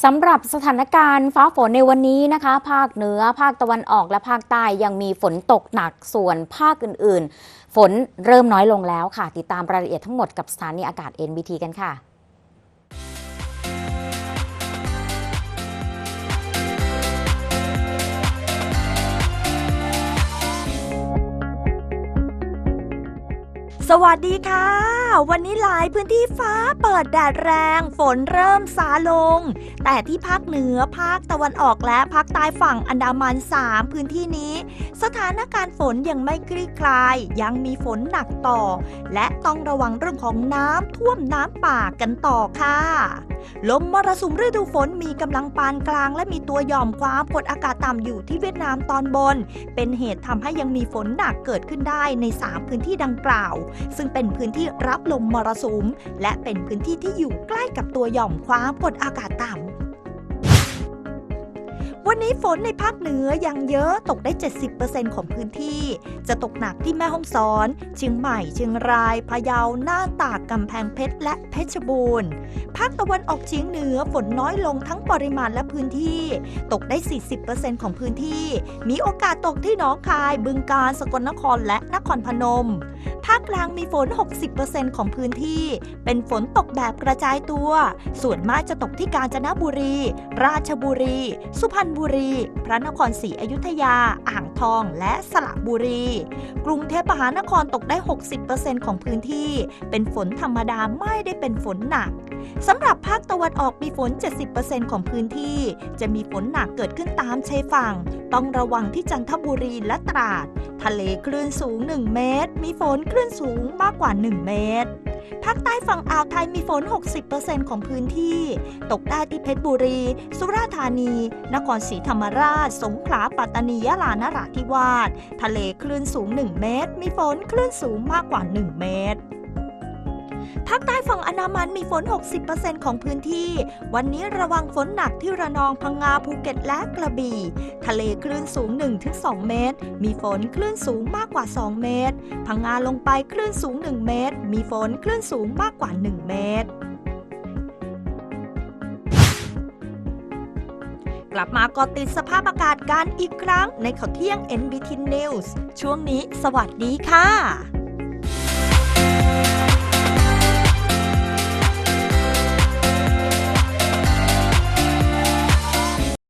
สำหรับสถานการณ์ฟ้าฝนในวันนี้นะคะ ภาคเหนือภาคตะวันออกและภาคใต้ยังมีฝนตกหนักส่วนภาคอื่น ๆ ฝนเริ่มน้อยลงแล้วค่ะ ติดตามรายละเอียดทั้งหมดกับสถานีอากาศ NBT กันค่ะ วัสดีค่ะ วันนี้หลายพื้นที่ฟ้าเปิดแดดแรง ฝนเริ่มซาลง แต่ที่ภาคเหนือภาคตะวันออกและภาคใต้ฝั่งอันดามัน 3 พื้นที่นี้ สถานการณ์ฝนยังไม่คลี่คลาย ยังมีฝนหนักต่อ และต้องระวังเรื่องของน้ำท่วมน้ำป่ากันต่อค่ะ ลมมรสุมฤดูฝนมีกำลังปานกลาง และมีตัวหย่อมความกดอากาศต่ำอยู่ที่เวียดนามตอนบน เป็นเหตุทำให้ยังมีฝนหนักเกิดขึ้นได้ใน 3 พื้นที่ดังกล่าว ซึ่งเป็นพื้นที่รับลมมรสุม และเป็นพื้นที่ที่อยู่ใกล้กับตัวหย่อมความกดอากาศต่ำ วันนี้ฝนในภาคเหนือยังเยอะตกได้ 70%ของพื้นที่ จะตกหนักที่แม่ฮ่องสอน เชียงใหม่ เชียงราย พะเยา น่านตาก กำแพงเพชร และเพชรบูรณ์ ภาคตะวันออกเฉียงเหนือฝนน้อยลงทั้งปริมาณและพื้นที่ ตกได้ 40%ของพื้นที่ มีโอกาสตกที่หนองคาย บึงกาฬ สกลนคร และนครพนม ภาคกลางมีฝน 60%ของพื้นที่ เป็นฝนตกแบบกระจายตัว ส่วนมากจะตกที่กาญจนบุรี ราชบุรี สุพรรณบุรี พระนครศรีอยุธยา อ่างทอง และสระบุรี กรุงเทพมหานครตกได้ 60%ของพื้นที่ เป็นฝนธรรมดาไม่ได้เป็นฝนหนักสำหรับภาคตะวันออกมีฝน 70%ของพื้นที่ จะมีฝนหนักเกิดขึ้นตามชายฝั่ง ต้องระวังที่จันทบุรีและตราด ทะเลคลื่นสูง 1 เมตร มีฝนคลื่นสูงมากกว่า 1 เมตร ภาคใต้ฝั่งอ่าวไทยมีฝน 60%ของพื้นที่ ตกได้ที่เพชรบุรี สุราษฎร์ธานี นครศรีธรรมราช สงขลา ปัตตานี ยะลา นราธิวาส ทะเลคลื่นสูง 1 เมตร มีฝนคลื่นสูงมากกว่า 1 เมตร ภาคใต้ฝั่งอันดามันมีฝน 60%ของพื้นที่ วันนี้ระวังฝนหนักที่ระนองพังงาภูเก็ตและกระบี่ ทะเลคลื่นสูง 1-2 เมตร มีฝนคลื่นสูงมากกว่า 2 เมตร พังงาลงไปคลื่นสูง 1 เมตร มีฝนคลื่นสูงมากกว่า 1 เมตรกลับมาก็ติดสภาพอากาศกันอีกครั้งในข่าวเที่ยง NBT News ช่วงนี้สวัสดีค่ะ